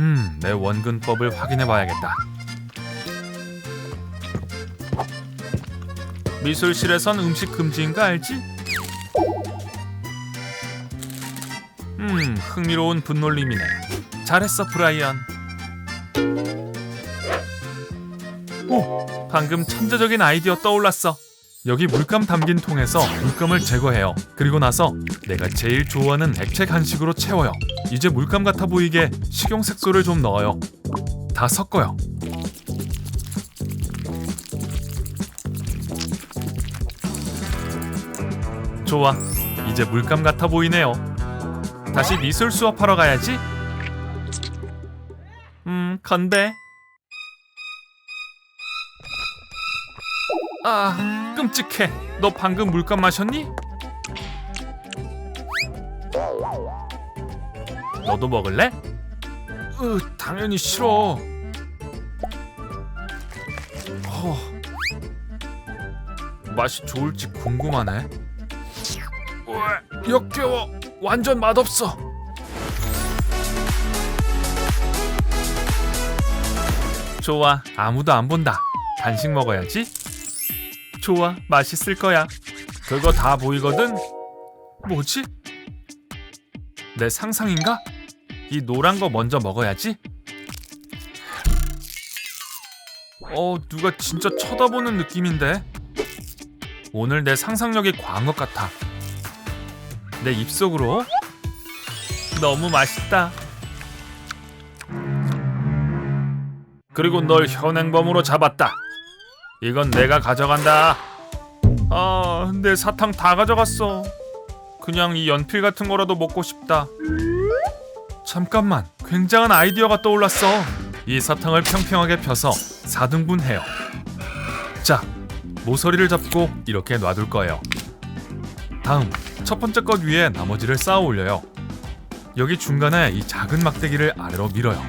음, 내 원근법을 확인해 봐야겠다. 미술실에선 음식 금지인 거 알지? 음, 흥미로운 분놀림이네. 잘했어, 브라이언. 오, 방금 천재적인 아이디어 떠올랐어. 여기 물감 담긴 통에서 물감을 제거해요. 그리고 나서 내가 제일 좋아하는 액체 간식으로 채워요. 이제 물감 같아 보이게 식용 색소를 좀 넣어요. 다 섞어요. 좋아. 이제 물감 같아 보이네요. 다시 미술 수업하러 가야지. 음, 건배. 아, 끔찍해. 너 방금 물감 마셨니? 너도 먹을래? 으, 당연히 싫어. 어, 맛이 좋을지 궁금하네. 우와, 역겨워. 완전 맛없어. 좋아, 아무도 안 본다. 간식 먹어야지. 좋아, 맛있을 거야. 그거 다 보이거든. 뭐지? 내 상상인가? 이 노란 거 먼저 먹어야지. 어, 누가 진짜 쳐다보는 느낌인데. 오늘 내 상상력이 과한 것 같아. 내 입속으로. 너무 맛있다. 그리고 널 현행범으로 잡았다. 이건 내가 가져간다. 아, 내 사탕 다 가져갔어. 그냥 이 연필 같은 거라도 먹고 싶다. 잠깐만, 굉장한 아이디어가 떠올랐어. 이 사탕을 평평하게 펴서 4등분해요. 자, 모서리를 잡고 이렇게 놔둘 거예요. 다음, 첫 번째 것 위에 나머지를 쌓아 올려요. 여기 중간에 이 작은 막대기를 아래로 밀어요.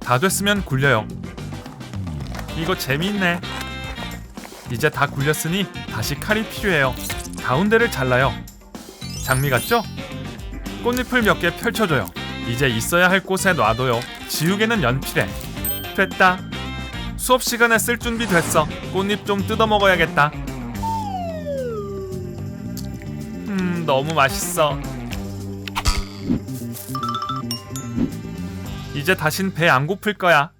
다 됐으면 굴려요. 이거 재미있네. 이제 다 굴렸으니 다시 칼이 필요해요. 가운데를 잘라요. 장미 같죠? 꽃잎을 몇 개 펼쳐줘요. 이제 있어야 할 곳에 놔둬요. 지우개는 연필에. 됐다. 수업 시간에 쓸 준비 됐어. 꽃잎 좀 뜯어 먹어야겠다. 음, 너무 맛있어. 이제 다신 배 안 고플 거야.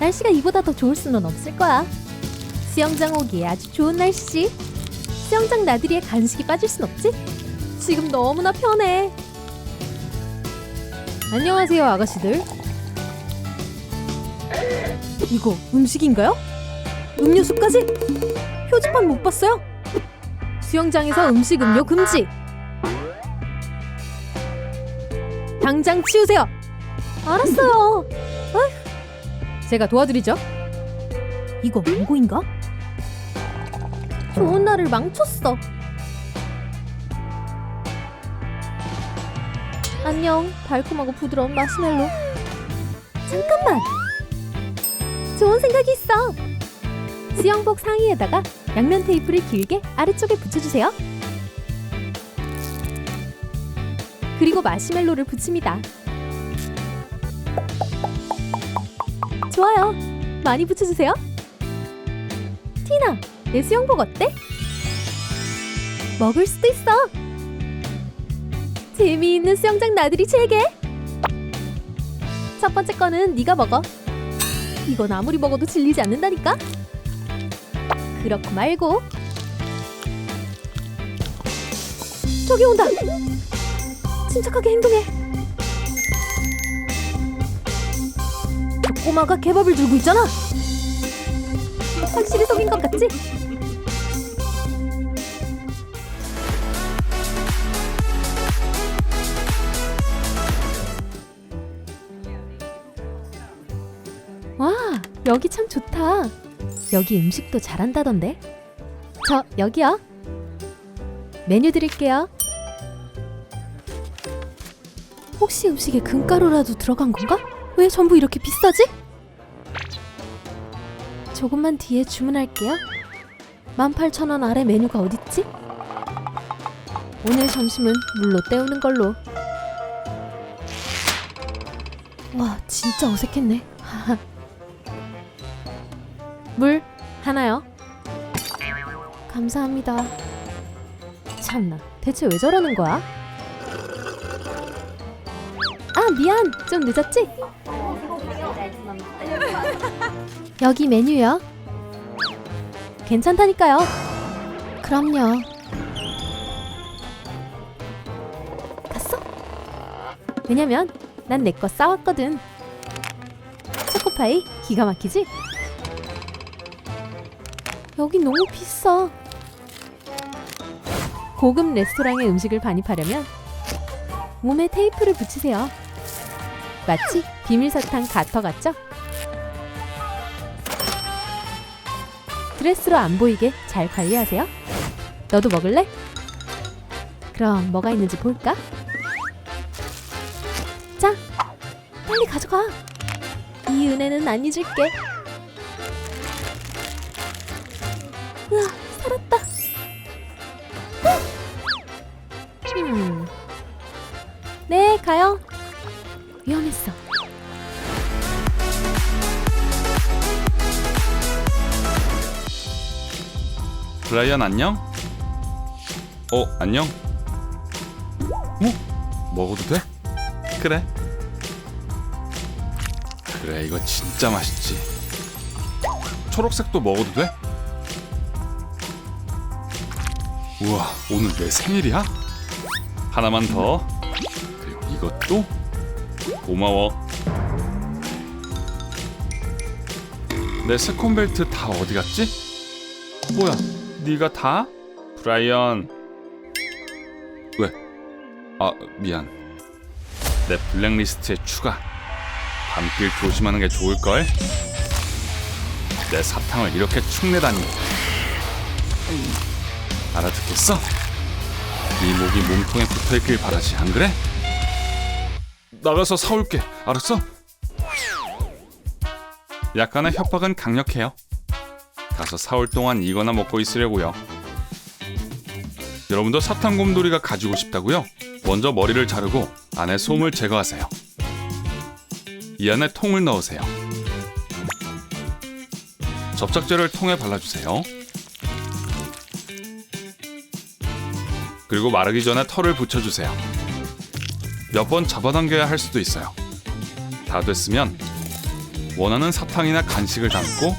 날씨가 이보다 더 좋을 수는 없을 거야. 수영장 오기에 아주 좋은 날씨지. 수영장 나들이에 간식이 빠질 순 없지? 지금 너무나 편해. 안녕하세요, 아가씨들. 이거 음식인가요? 음료수까지? 표지판 못 봤어요? 수영장에서 음식 음료 금지. 당장 치우세요. 알았어요. 제가 도와드리죠. 이거 망고인가? 좋은 날을 망쳤어. 안녕, 달콤하고 부드러운 마시멜로. 잠깐만. 좋은 생각이 있어. 수영복 상의에다가 양면 테이프를 길게 아래쪽에 붙여주세요. 그리고 마시멜로를 붙입니다. 좋아요. 많이 붙여주세요. 티나, 내 수영복 어때? 먹을 수도 있어. 재미있는 수영장 나들이 체계. 첫 번째 거는 네가 먹어. 이건 아무리 먹어도 질리지 않는다니까. 그렇고 말고. 저기 온다. 침착하게 행동해. 꼬마가 개밥을 들고 있잖아. 확실히 속인 것 같지? 와, 여기 참 좋다. 여기 음식도 잘한다던데. 저 여기요. 메뉴 드릴게요. 혹시 음식에 금가루라도 들어간 건가? 왜 전부 이렇게 비싸지? 조금만 뒤에 주문할게요. 18,000원 아래 메뉴가 어딨지? 오늘 점심은 물로 때우는 걸로. 와, 진짜 어색했네. 물 하나요. 감사합니다. 참나, 대체 왜 저러는 거야? 아, 미안. 좀 늦었지? 여기 메뉴요. 괜찮다니까요. 그럼요. 갔어? 왜냐면 난 내 거 싸왔거든. 초코파이 기가 막히지? 여기 너무 비싸. 고급 레스토랑의 음식을 반입하려면 몸에 테이프를 붙이세요. 마치 비밀사탕 가터 같죠? 드레스로 안 보이게 잘 관리하세요. 너도 먹을래? 그럼 뭐가 있는지 볼까? 자, 빨리 가져가. 이 은혜는 안 잊을게. 으아, 살았다. 음. 네, 가요. 위험했어. 브라이언 안녕? 어 안녕? 어? 먹어도 돼? 그래 그래 이거 진짜 맛있지 초록색도 먹어도 돼? 우와 오늘 내 생일이야? 하나만 더 그리고 이것도 고마워 내 세컨벨트 다 어디 갔지? 뭐야 네가 다? 브라이언 왜? 아 미안 내 블랙리스트에 추가 밤길 조심하는 게 좋을걸? 내 사탕을 이렇게 축내다니 알아듣겠어? 네 목이 몸통에 붙어있길 바라지 안 그래? 나가서 사올게 알았어? 약간의 협박은 강력해요 가서 사올 동안 이거나 먹고 있으려고요. 여러분도 사탕 곰돌이가 가지고 싶다고요? 먼저 머리를 자르고 안에 솜을 제거하세요. 이 안에 통을 넣으세요. 접착제를 통에 발라주세요. 그리고 마르기 전에 털을 붙여주세요. 몇 번 잡아당겨야 할 수도 있어요. 다 됐으면 원하는 사탕이나 간식을 담고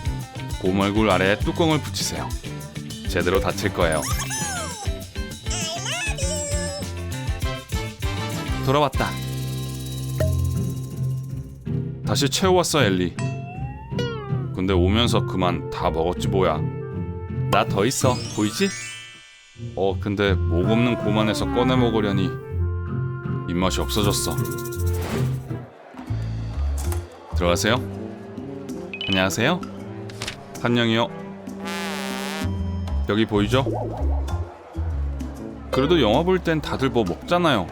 곰 얼굴 아래에 뚜껑을 붙이세요. 제대로 닫힐 거예요. 돌아왔다. 다시 채워왔어 엘리. 근데 오면서 그만 다 먹었지 뭐야. 나 더 있어 보이지? 어 근데 목 없는 곰 안에서 꺼내 먹으려니 입맛이 없어졌어. 들어가세요. 안녕하세요. 한영이요. 여기 보이죠? 그래도 영화 볼 땐 다들 뭐 먹잖아요.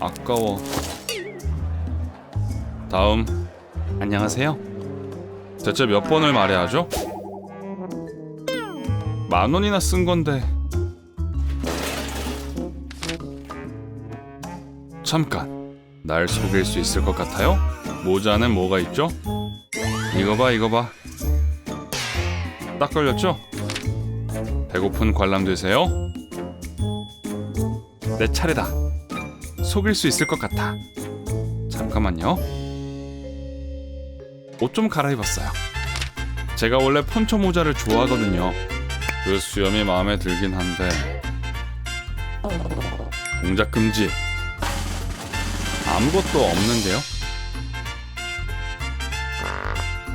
아까워. 다음. 안녕하세요. 대체 몇 번을 말해야 하죠? 만 원이나 쓴 건데. 잠깐. 날 속일 수 있을 것 같아요? 모자 안에 뭐가 있죠? 이거 봐, 이거 봐. 딱 걸렸죠? 배고픈 관람 되세요? 내 차례다. 속일 수 있을 것 같아. 잠깐만요. 옷 좀 갈아입었어요. 제가 원래 폰초 모자를 좋아하거든요. 그 수염이 마음에 들긴 한데 동작 금지. 아무것도 없는데요.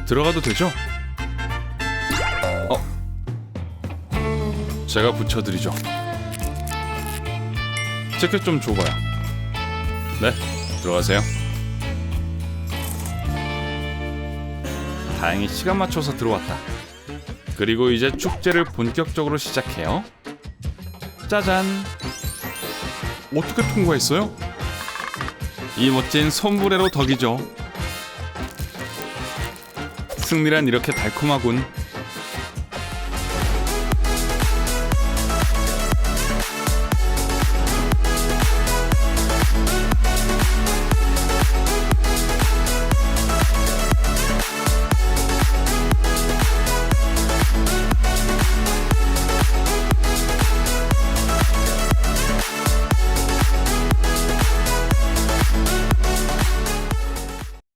들어가도 되죠? 제가 붙여드리죠. 티켓 좀 줘봐요. 네, 들어가세요. 다행히 시간 맞춰서 들어왔다. 그리고 이제 축제를 본격적으로 시작해요. 짜잔. 어떻게 통과했어요? 이 멋진 솜브레로 덕이죠. 승리란 이렇게 달콤하군.